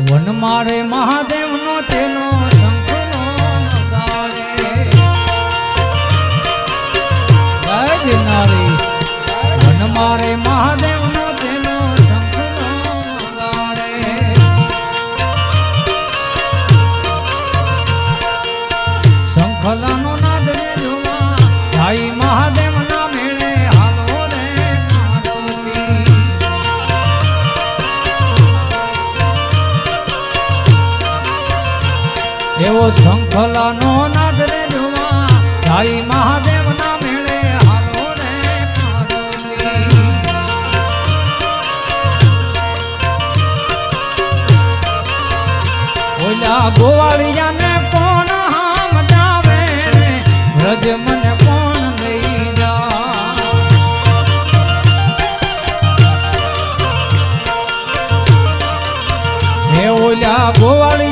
One મારે મહાદેવનો તેનો શંખલાનો નાદ રે જોવા ભાઈ મહાદેવના મેળે હાલો રે. ઓલા ગોવાળિયાને કોણ હામ જાવે રે રજ મને કોણ લઈ જા ઓલા ગોવાળિયાને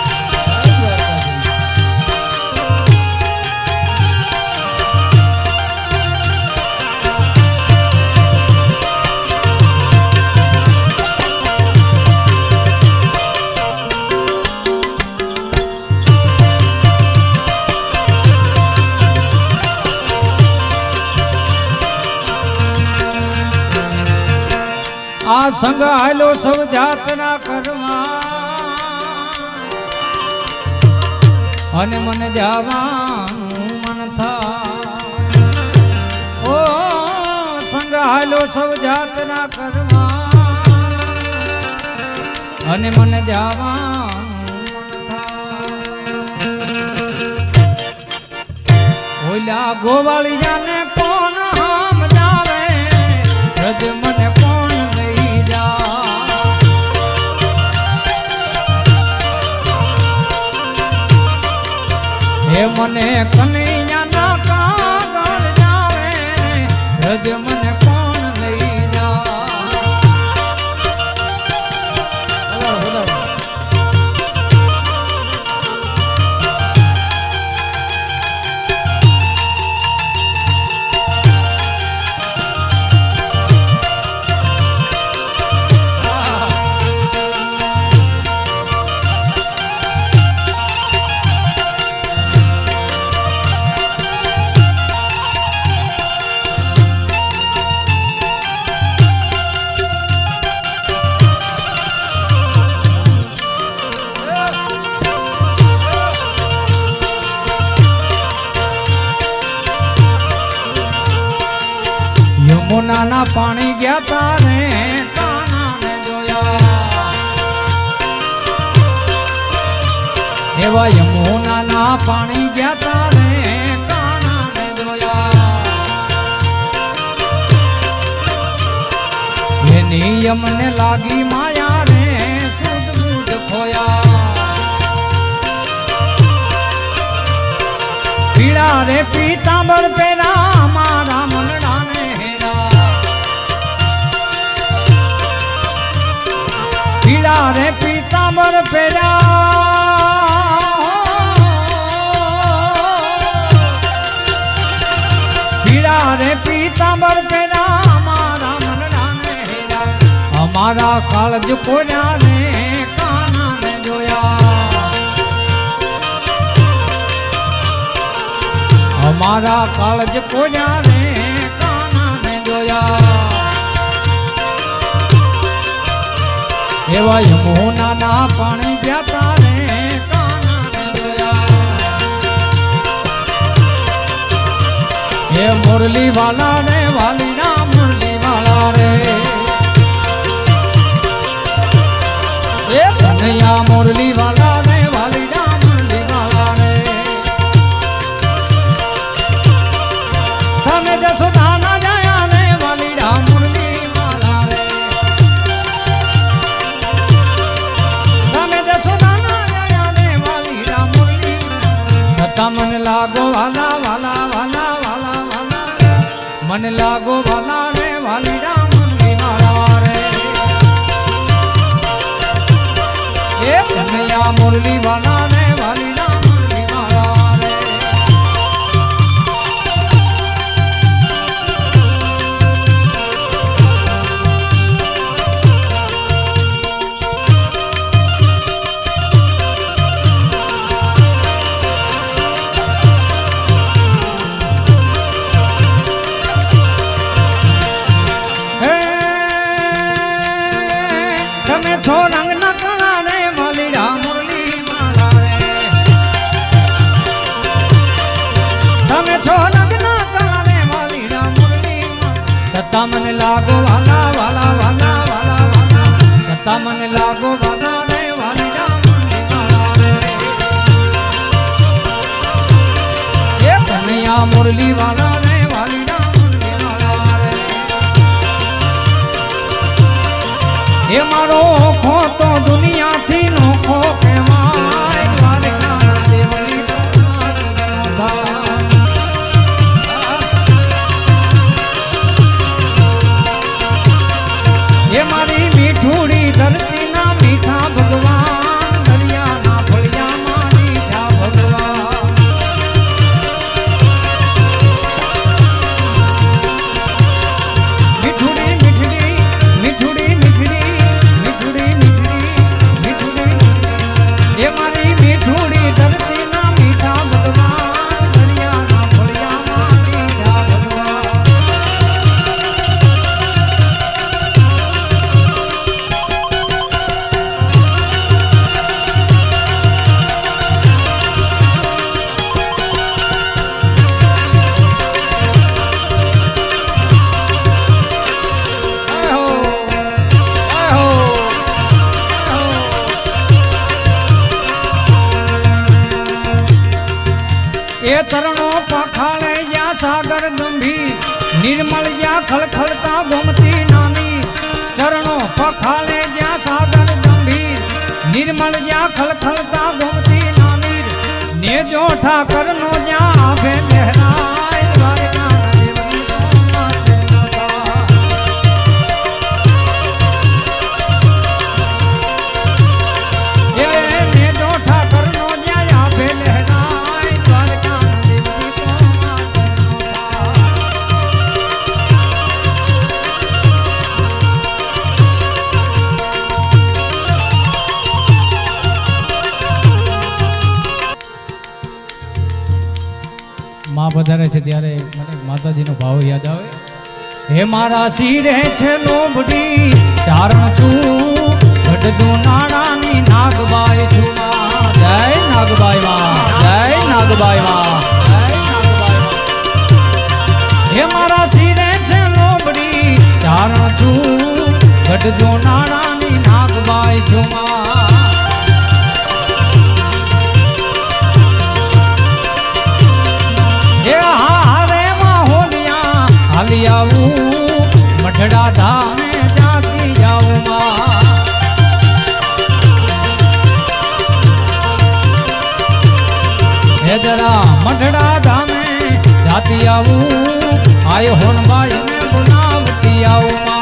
આ સંગ હાલો સૌ જાતના કરવા અને મને જવાનું મન થા ઓ સંગ હાલો સૌ જાતના કરવા અને મને જવાનું ઓલા થાય. ઓલા કોણ હામ જાવે રજ હે કનૈયા ના કાગળ જાવે રજ યમુનાના પાણી ગયા તારે એવા યમુનાના પાણી ગયા તારે એની યમને લાગી માયા રે સુધ ખોયા. પીળા રે પીતાંબર પેરા પીતાંબર ફેરા. પીડા રે પીતાંબર પેરા મારા મનડાને હેરા. અમારા કાળજ કોન્યા ને કાનાને જોયા. અમારા એવા યમુનાના પાણી ગયા રે કાનાને જોયા એ મુરલી વાલા ને વાલીના મને એ તરણો પખાળે જ્યાં સાગર ગંભીર, નિર્મળ જ્યાં ખળખળતા ગોમતી નામી ચરણો પખાળે જ્યાં સાગર ગંભીર, નિર્મળ જ્યાં ખળખળતા ગોમતી નામી ને જો ઠાકર નો જ્યાં આભે માં વધારે છે ત્યારે મને માતાજીનો ભાવ યાદ આવે. હે મારા શિરે છે લોબડી ચારણ છું ગઢદું નાણાની નાગબાઈ છું. જય નાગબાઈ માં, જય નાગબાઈ માં હે મારા શિરે છે લોબડી ચારણ છું ગઢદું નાણાની નાગબાઈ છું આવું, મઢડા ધામે જાતી જાતી આવું, આય હોનબાઈ ને બોલાવતી આવું. માં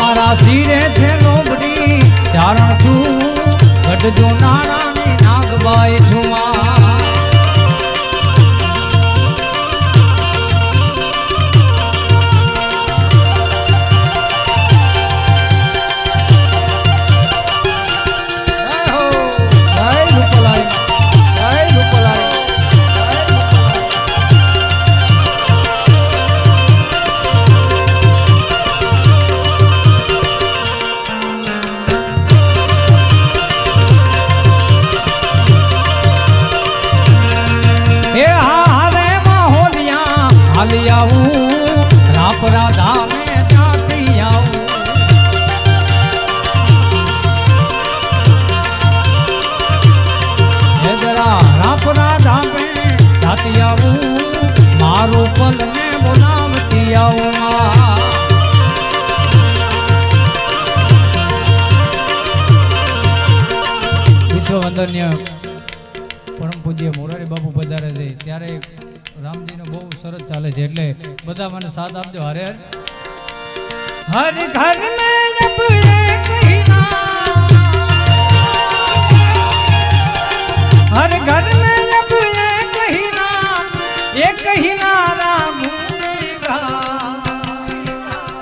મારા શિરે છે લોબડી, ચારણ છું ગઢજો ચાલી આવું. રાપ રાધા પરમ પૂજ્ય મોરારી બાપુ પધારે છે. ત્યારે રામજીનો બહુ સરસ ચાલે છે એટલે બધા મને સાથ આપજો હરે હર હર ઘર મેં જબ એક ही नाम हर घर में जब एक ही नाम एक ही नारा गूंजेगा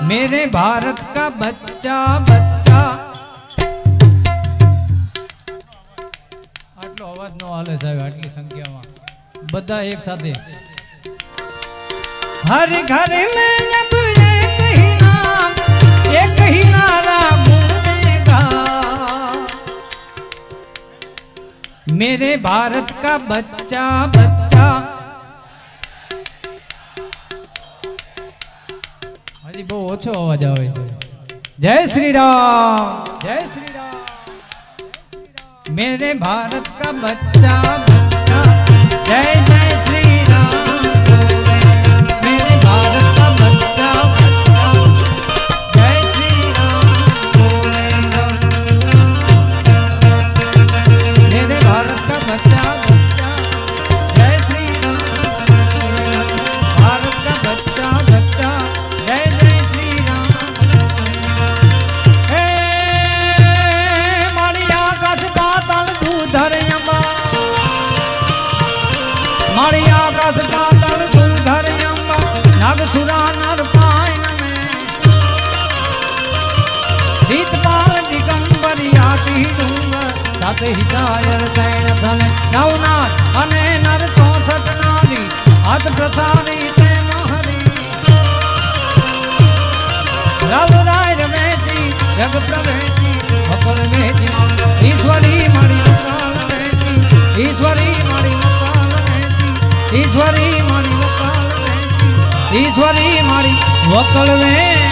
मेरे भारत का बच्चा बच्चा આટલો અવાજ નો હાલે સાહેબ આટલી સંખ્યામાં બધા એક સાથે हर घर में जब एक ही नाम एक ही नारा गूंजेगा मेरे भारत का बच्चा बच्चा હજી બહુ ઓછો અવાજ આવે છે જય શ્રી રામ જય શ્રી રામ मेरे भारत का बच्चा बच्चा जय जय મારી વકાલ